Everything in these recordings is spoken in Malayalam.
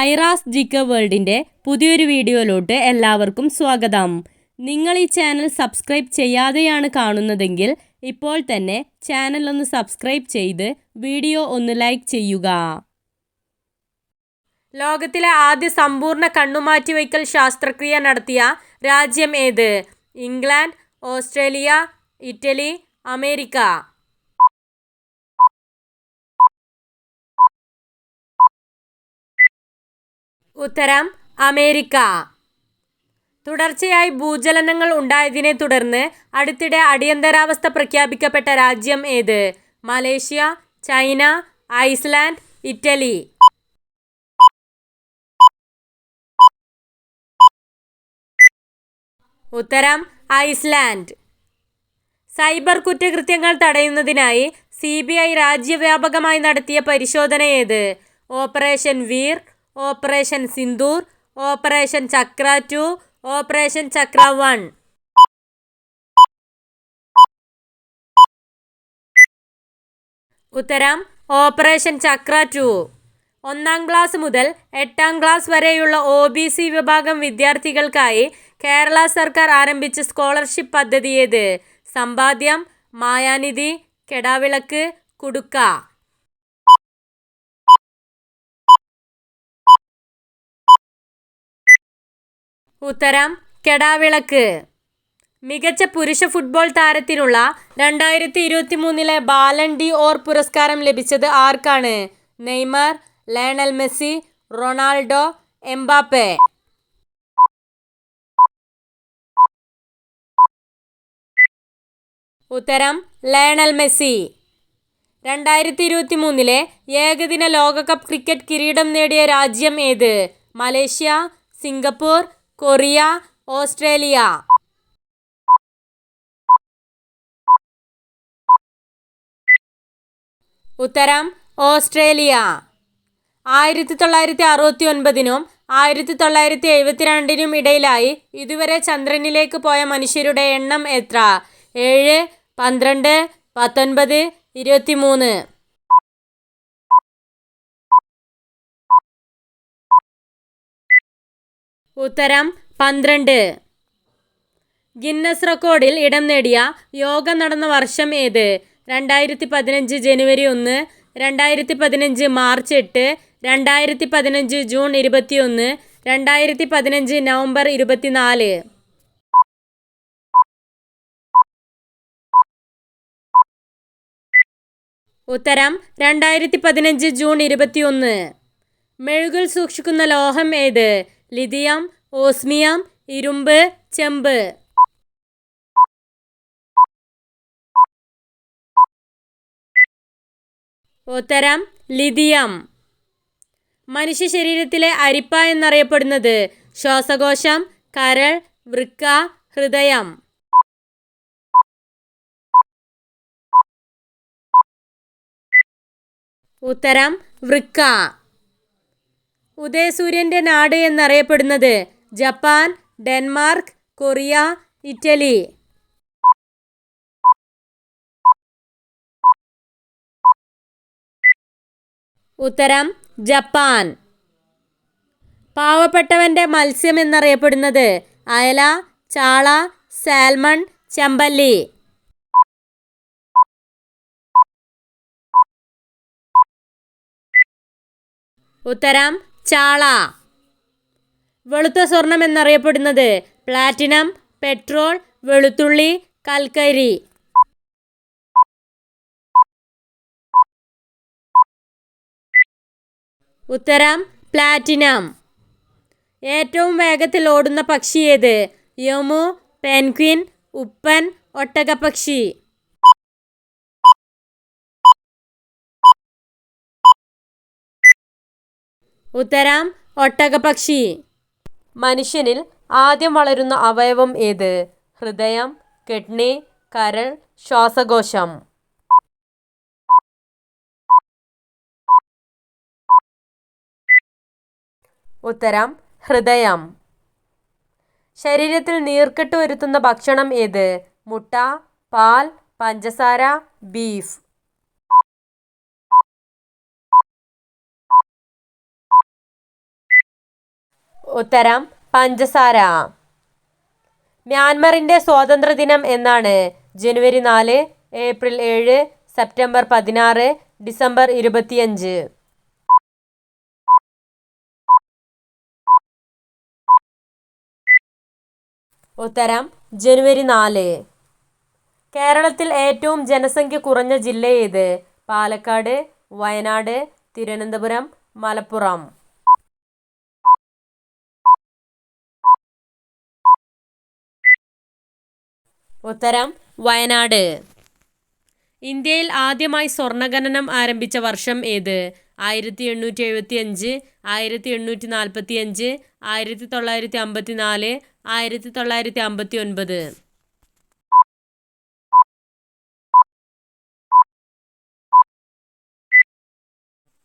ഐറാസ് ജിക്ക വേൾഡിന്റെ പുതിയൊരു വീഡിയോയിലോട്ട് എല്ലാവർക്കും സ്വാഗതം. നിങ്ങൾ ഈ ചാനൽ സബ്സ്ക്രൈബ് ചെയ്യാതെയാണ് കാണുന്നതെങ്കിൽ ഇപ്പോൾ തന്നെ ചാനൽ ഒന്ന് സബ്സ്ക്രൈബ് ചെയ്ത് വീഡിയോ ഒന്ന് ലൈക്ക് ചെയ്യുക. ലോകത്തിലെ ആദ്യ സമ്പൂർണ കണ്ണുമാറ്റിവയ്ക്കൽ ശാസ്ത്രക്രിയ നടത്തിയ രാജ്യം ഏത്? England Australia Italy America. ഉത്തരം അമേരിക്ക. തുടർച്ചയായി ഭൂചലനങ്ങൾ ഉണ്ടായതിനെ തുടർന്ന് അടുത്തിടെ അടിയന്തരാവസ്ഥ പ്രഖ്യാപിക്കപ്പെട്ട രാജ്യം ഏത്? Malaysia China Iceland Italy. ഉത്തരം ഐസ്ലാൻഡ്. സൈബർ കുറ്റകൃത്യങ്ങൾ തടയുന്നതിനായി സി ബി ഐ രാജ്യവ്യാപകമായി നടത്തിയ പരിശോധന ഏത്? Operation Veer operation Sindoor operation Chakra two operation Chakra one. ഉത്തരം ഓപ്പറേഷൻ ചക്ര ടു ഒന്നാം ക്ലാസ് മുതൽ എട്ടാം ക്ലാസ് വരെയുള്ള ഒ ബി സി വിഭാഗം വിദ്യാർത്ഥികൾക്കായി കേരള സർക്കാർ ആരംഭിച്ച സ്കോളർഷിപ്പ് പദ്ധതിയേത് സമ്പാദ്യം മായാനിധി കെടാവിളക്ക് കുടുക്ക. ഉത്തരം കെടാവിളക്ക്. മികച്ച പുരുഷ ഫുട്ബോൾ താരത്തിനുള്ള രണ്ടായിരത്തി ഇരുപത്തി മൂന്നിലെ ബാലൻ ഡി ഓർ പുരസ്കാരം ലഭിച്ചത് ആർക്കാണ്? Neymar Lionel Messi Ronaldo Mbappe. ഉത്തരം ലയണൽ മെസ്സി. രണ്ടായിരത്തി ഇരുപത്തി മൂന്നിലെ ഏകദിന ലോകകപ്പ് ക്രിക്കറ്റ് കിരീടം നേടിയ രാജ്യം ഏത്? Malaysia Singapore Korea Australia. ഉത്തരം ഓസ്ട്രേലിയ. ആയിരത്തി തൊള്ളായിരത്തി അറുപത്തി ഒൻപതിനും ആയിരത്തി തൊള്ളായിരത്തി എഴുപത്തിരണ്ടിനും ഇടയിലായി ഇതുവരെ ചന്ദ്രനിലേക്ക് പോയ മനുഷ്യരുടെ എണ്ണം എത്ര? ഏഴ് പന്ത്രണ്ട് പത്തൊൻപത് ഇരുപത്തിമൂന്ന്. ഉത്തരം പന്ത്രണ്ട്. ഗിന്നസ് റെക്കോർഡിൽ ഇടം നേടിയ യോഗ നടന്ന വർഷം ഏത്? രണ്ടായിരത്തി പതിനഞ്ച് ജനുവരി ഒന്ന് രണ്ടായിരത്തി പതിനഞ്ച് മാർച്ച് എട്ട് രണ്ടായിരത്തി പതിനഞ്ച് ജൂൺ ഇരുപത്തിയൊന്ന് രണ്ടായിരത്തി പതിനഞ്ച് നവംബർ ഇരുപത്തിനാല്. ഉത്തരം രണ്ടായിരത്തി പതിനഞ്ച് ജൂൺ ഇരുപത്തിയൊന്ന്. മെഴുകിൽ സൂക്ഷിക്കുന്ന ലോഹം ഏത്? ലിഥിയം ഓസ്മിയം ഇരുമ്പ് ചെമ്പ്. ഉത്തരം ലിഥിയം മനുഷ്യ ശരീരത്തിലെ അരിപ്പ എന്നറിയപ്പെടുന്നത് ശ്വാസകോശം കരൾ വൃക്ക ഹൃദയം. ഉത്തരം വൃക്ക. ഉദയസൂര്യന്റെ നാട് എന്നറിയപ്പെടുന്നത് ജപ്പാൻ ഡെൻമാർക്ക് കൊറിയ ഇറ്റലി. ഉത്തരം ജപ്പാൻ. പാവപ്പെട്ടവന്റെ മത്സ്യം എന്നറിയപ്പെടുന്നത് അയല ചാള സാൽമൺ ചെമ്പല്ലി. ഉത്തരം ചാള. വെളുത്ത സ്വർണം എന്നറിയപ്പെടുന്നത് പ്ലാറ്റിനം പെട്രോൾ വെളുത്തുള്ളി കൽക്കരി. ഉത്തരം പ്ലാറ്റിനം. ഏറ്റവും വേഗത്തിൽ ഓടുന്ന പക്ഷി ഏത്? യമു പെൻക്വിൻ ഉപ്പൻ ഒട്ടകപ്പക്ഷി. ഉത്തരം ഒട്ടകപക്ഷി മനുഷ്യനിൽ ആദ്യം വളരുന്ന അവയവം ഏത്? ഹൃദയം കിഡ്നി കരൾ ശ്വാസകോശം. ഉത്തരം ഹൃദയം. ശരീരത്തിൽ നീർക്കെട്ട് വരുത്തുന്ന ഭക്ഷണം ഏത്? മുട്ട പാൽ പഞ്ചസാര ബീഫ്. ഉത്തരം പഞ്ചസാര. മ്യാൻമറിന്റെ സ്വാതന്ത്ര്യദിനം എന്നാണ് ജനുവരി നാല് ഏപ്രിൽ ഏഴ് സെപ്റ്റംബർ പതിനാറ് ഡിസംബർ ഇരുപത്തിയഞ്ച്. ഉത്തരം ജനുവരി നാല്. കേരളത്തിൽ ഏറ്റവും ജനസംഖ്യ കുറഞ്ഞ ജില്ല ഏത്? പാലക്കാട് വയനാട് തിരുവനന്തപുരം മലപ്പുറം. ഉത്തരം വയനാട്. ഇന്ത്യയിൽ ആദ്യമായി സ്വർണഖനനം ആരംഭിച്ച വർഷം ഏത്? ആയിരത്തി എണ്ണൂറ്റി എഴുപത്തി അഞ്ച് ആയിരത്തി എണ്ണൂറ്റി നാൽപ്പത്തി അഞ്ച് ആയിരത്തി തൊള്ളായിരത്തി അമ്പത്തി നാല് ആയിരത്തി തൊള്ളായിരത്തി അമ്പത്തി ഒൻപത്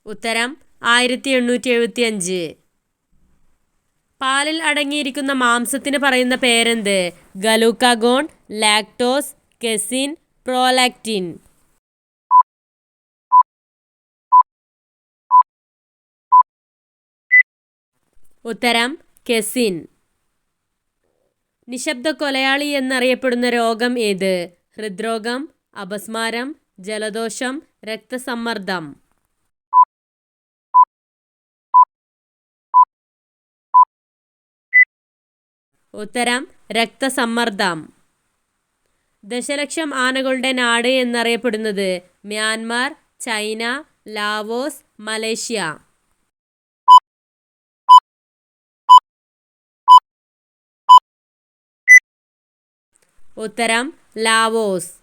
ഉത്തരം ആയിരത്തി എണ്ണൂറ്റി എഴുപത്തി അഞ്ച് പാലിൽ അടങ്ങിയിരിക്കുന്ന മാംസത്തിന് പറയുന്ന പേരെന്ത്? Glucagon lactose casein prolactin. ഉത്തരം കെസിൻ. നിശബ്ദ കൊലയാളി എന്നറിയപ്പെടുന്ന രോഗം ഏത്? ഹൃദ്രോഗം അപസ്മാരം ജലദോഷം രക്തസമ്മർദ്ദം. ഉത്തരം രക്തസമ്മർദ്ദം. ദശലക്ഷം ആനകളുടെ നാട് എന്നറിയപ്പെടുന്നത് മ്യാൻമാർ ചൈന ലാവോസ് മലേഷ്യ. ഉത്തരം ലാവോസ്.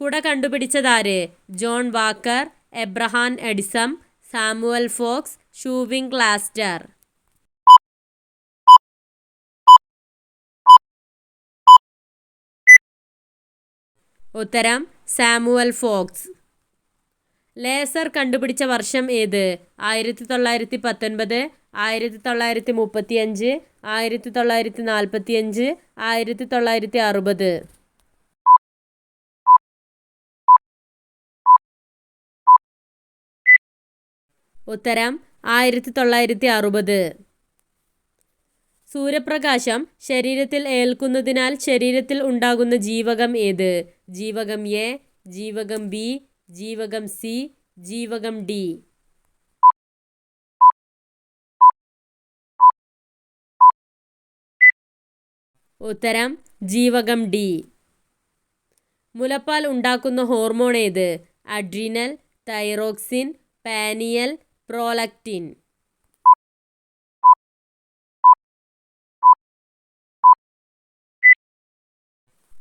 കുട കണ്ടുപിടിച്ചതാര്? John Walker Abraham Edison Samuel Fox ഷൂവിംഗ് ക്ലാസ്റ്റർ ഉത്തരം സാമുവൽ ഫോക്സ്. ലേസർ കണ്ടുപിടിച്ച വർഷം ഏത്? ആയിരത്തി തൊള്ളായിരത്തി പത്തൊൻപത് ആയിരത്തി തൊള്ളായിരത്തി മുപ്പത്തി അഞ്ച് ആയിരത്തി തൊള്ളായിരത്തി നാൽപ്പത്തി അഞ്ച് ആയിരത്തി തൊള്ളായിരത്തി അറുപത് ഉത്തരം ആയിരത്തി തൊള്ളായിരത്തി അറുപത് സൂര്യപ്രകാശം ശരീരത്തിൽ ഏൽക്കുന്നതിനാൽ ശരീരത്തിൽ ഉണ്ടാകുന്ന ജീവകം ഏത്? ജീവകം എ ജീവകം ബി ജീവകം സി ജീവകം ഡി. ഉത്തരം ജീവകം ഡി. മുലപ്പാൽ ഉണ്ടാക്കുന്ന ഹോർമോൺ ഏത്? Adrenal thyroxine pineal prolactin.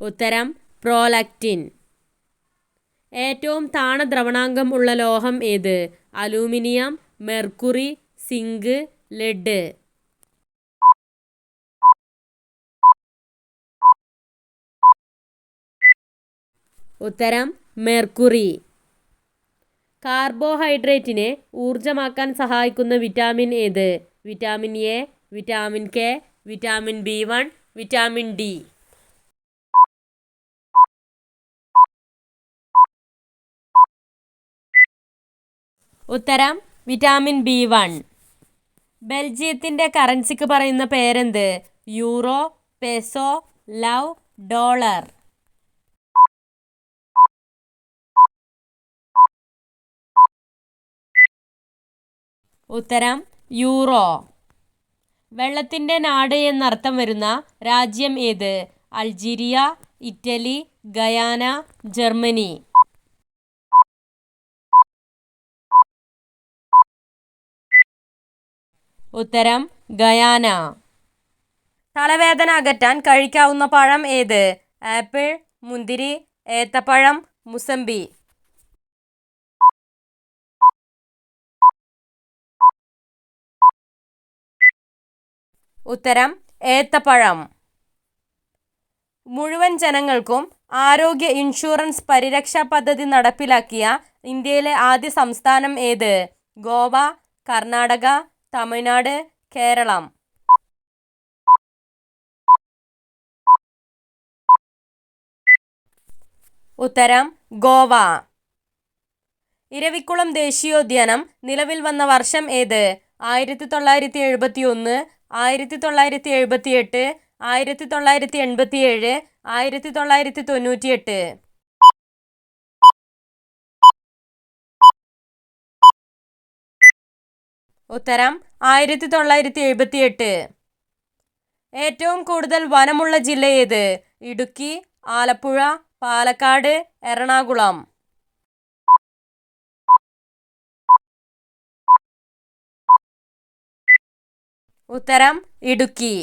ഉത്തരം പ്രോലക്റ്റിൻ. ഏറ്റവും താണ ദ്രവണാങ്കം ഉള്ള ലോഹം ഏത്? Aluminium mercury zinc lead. ഉത്തരം മെർക്കുറി. കാർബോഹൈഡ്രേറ്റിനെ ഊർജമാക്കാൻ സഹായിക്കുന്ന വിറ്റാമിൻ ഏത്? Vitamin A vitamin K vitamin B one vitamin D. ഉത്തരം വിറ്റാമിൻ ബി വൺ. ബെൽജിയത്തിന്റെ കറൻസിക്ക് പറയുന്ന പേരെന്ത്? Euro peso lev dollar. ഉത്തരം യൂറോ. വെള്ളത്തിന്റെ നാട് എന്നർത്ഥം വരുന്ന രാജ്യം ഏത്? Algeria Italy Guyana Germany. ഉത്തരം ഗയാന. തലവേദന അകറ്റാൻ കഴിക്കാവുന്ന പഴം ഏത്? ആപ്പിൾ മുന്തിരി ഏത്തപ്പഴം മുസമ്പി. ഉത്തരം ഏത്തപ്പഴം. മുഴുവൻ ജനങ്ങൾക്കും ആരോഗ്യ ഇൻഷുറൻസ് പരിരക്ഷാ പദ്ധതി നടപ്പിലാക്കിയ ഇന്ത്യയിലെ ആദ്യ സംസ്ഥാനം ഏത്? ഗോവ കർണാടക തമിഴ്നാട് കേരളം. ഉത്തരം ഗോവ. ഇരവിക്കുളം ദേശീയോദ്യാനം. നിലവിൽ വന്ന വർഷം ഏത്? ആയിരത്തി തൊള്ളായിരത്തി എഴുപത്തി ഒന്ന് ആയിരത്തി തൊള്ളായിരത്തി എഴുപത്തി എട്ട് ആയിരത്തി തൊള്ളായിരത്തി എൺപത്തി ഏഴ് ആയിരത്തി തൊള്ളായിരത്തി തൊണ്ണൂറ്റി ഉത്തരം ആയിരത്തി തൊള്ളായിരത്തി എഴുപത്തി എട്ട് ഏറ്റവും കൂടുതൽ വനമുള്ള ജില്ല ഏത്? ഇടുക്കി ആലപ്പുഴ പാലക്കാട് എറണാകുളം. ഉത്തരം Idukki.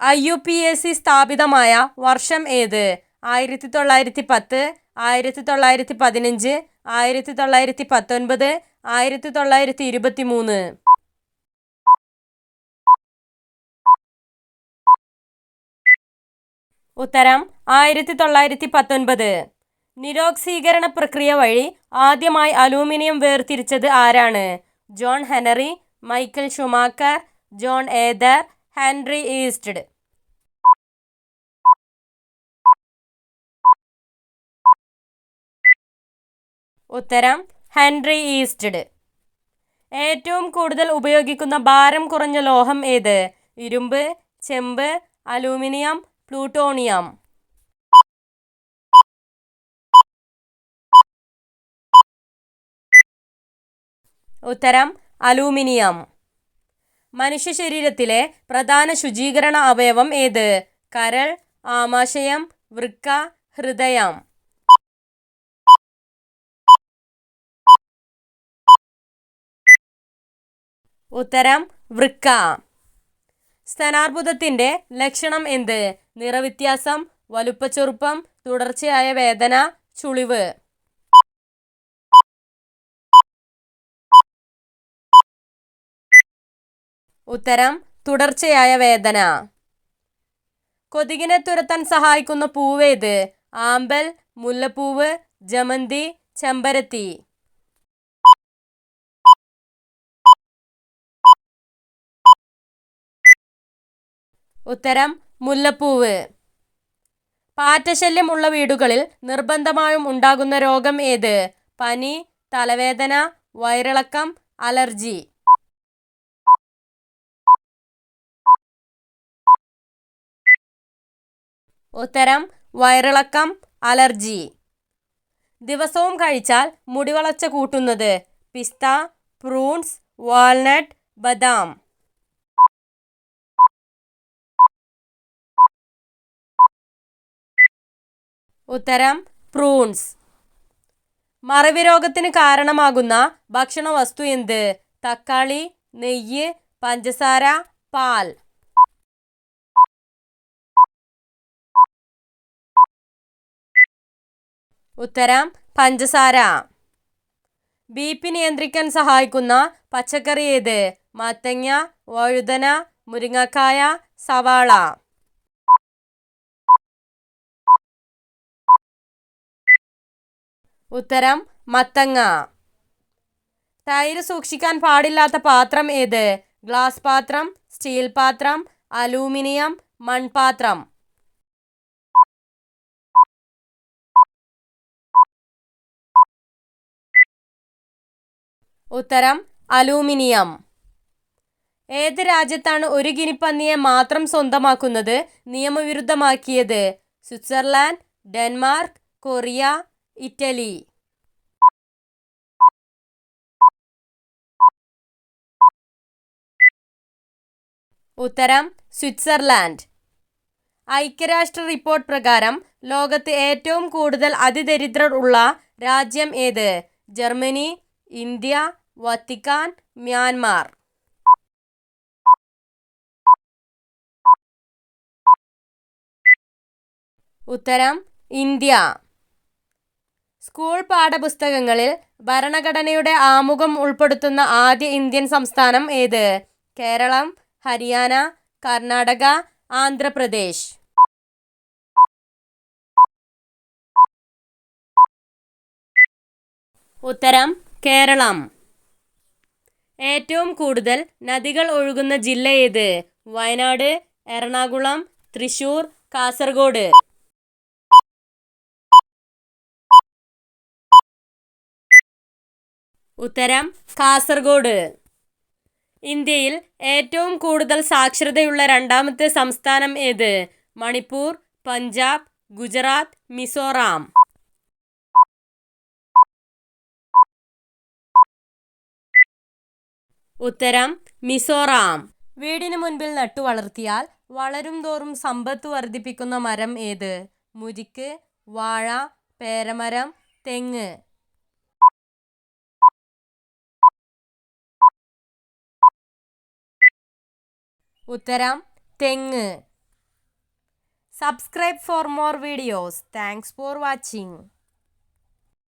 I U P S C സ്ഥാപിതമായ വർഷം ഏത്? ആയിരത്തി തൊള്ളായിരത്തി പത്ത് ആയിരത്തി തൊള്ളായിരത്തി പതിനഞ്ച് ആയിരത്തി തൊള്ളായിരത്തി പത്തൊൻപത് ആയിരത്തി തൊള്ളായിരത്തി ഇരുപത്തി മൂന്ന് ഉത്തരം ആയിരത്തി തൊള്ളായിരത്തി പത്തൊൻപത് നിരോക്സീകരണ പ്രക്രിയ വഴി ആദ്യമായി അലൂമിനിയം വേർതിരിച്ചത് ആരാണ്? John Henry Michael Schumacher John ഏദർ Henry Oersted ഉത്തരം ഹെൻറി ഈസ്റ്റഡ്. ഏറ്റവും കൂടുതൽ ഉപയോഗിക്കുന്ന ഭാരം കുറഞ്ഞ ലോഹം ഏത്? ഇരുമ്പ് ചെമ്പ് അലൂമിനിയം പ്ലൂട്ടോണിയം. ഉത്തരം അലൂമിനിയം. മനുഷ്യ ശരീരത്തിലെ പ്രധാന ശുചീകരണ അവയവം ഏത്? കരൾ ആമാശയം വൃക്ക ഹൃദയം. ഉത്തരം വൃക്ക. സ്തനാർബുദത്തിന്റെ ലക്ഷണം എന്ത്? നിറവ്യത്യാസം വലുപ്പച്ചെറുപ്പം തുടർച്ചയായ വേദന ചുളിവ്. ഉത്തരം തുടർച്ചയായ വേദന. കൊതുകിനെ തുരത്താൻ സഹായിക്കുന്ന പൂവേത്? ആമ്പൽ മുല്ലപ്പൂവ് ജമന്തി ചെമ്പരത്തി. ഉത്തരം മുല്ലപ്പൂവ്. പാറ്റശല്യം ഉള്ള വീടുകളിൽ നിർബന്ധമായും ഉണ്ടാകുന്ന രോഗം ഏത്? പനി തലവേദന വയറിളക്കം അലർജി. ഉത്തരം വയറിളക്കം അലർജി. ദിവസവും കഴിച്ചാൽ മുടിവളർച്ച കൂട്ടുന്നത് പിസ്ത പ്രൂൺസ് വാൾനട്ട് ബദാം. ഉത്തരം പ്രൂൺസ്. മറവി രോഗത്തിന് കാരണമാകുന്ന ഭക്ഷണ വസ്തു എന്ത്? തക്കാളി നെയ്യ് പഞ്ചസാര പാൽ. ഉത്തരം പഞ്ചസാര. ബി പി നിയന്ത്രിക്കാൻ സഹായിക്കുന്ന പച്ചക്കറി ഏത്? മത്തങ്ങ വഴുതന മുരിങ്ങക്കായ സവാള. ഉത്തരം മത്തങ്ങ. തൈര് സൂക്ഷിക്കാൻ പാടില്ലാത്ത പാത്രം ഏത്? ഗ്ലാസ് പാത്രം സ്റ്റീൽ പാത്രം അലൂമിനിയം മൺപാത്രം. ഉത്തരം അലൂമിനിയം. ഏത് രാജ്യത്താണ് ഒരു ഗിനിപ്പന്നിയെ മാത്രം സ്വന്തമാക്കുന്നത് നിയമവിരുദ്ധമാക്കിയത്? Switzerland Denmark Korea Italy. ഉത്തരം സ്വിറ്റ്സർലാൻഡ്. ഐക്യരാഷ്ട്ര റിപ്പോർട്ട് പ്രകാരം ലോകത്ത് ഏറ്റവും കൂടുതൽ അതിദരിദ്രർ ഉള്ള രാജ്യം ഏത്? Germany India Vatican Myanmar. ഉത്തരം ഇന്ത്യ. സ്കൂൾ പാഠപുസ്തകങ്ങളിൽ ഭരണഘടനയുടെ ആമുഖം ഉൾപ്പെടുത്തുന്ന ആദ്യ ഇന്ത്യൻ സംസ്ഥാനം ഏത്? കേരളം ഹരിയാന കർണാടക ആന്ധ്രാപ്രദേശ്. ഉത്തരം കേരളം. ഏറ്റവും കൂടുതൽ നദികൾ ഒഴുകുന്ന ജില്ല ഏത്? വയനാട് എറണാകുളം തൃശൂർ കാസർഗോഡ്. ഉത്തരം കാസർഗോഡ്. ഇന്ത്യയിൽ ഏറ്റവും കൂടുതൽ സാക്ഷരതയുള്ള രണ്ടാമത്തെ സംസ്ഥാനം ഏത്? മണിപ്പൂർ പഞ്ചാബ് ഗുജറാത്ത് മിസോറാം. ഉത്തരം മിസോറാം. വീടിന് മുൻപിൽ നട്ടു വളർത്തിയാൽ വളരും തോറും സമ്പത്ത് വർദ്ധിപ്പിക്കുന്ന മരം ഏത്? മുരിക്ക് വാഴ പേരമരം തെങ്ങ്. ഉത്തരം തെങ്ങ്. Subscribe for more videos thanks for watching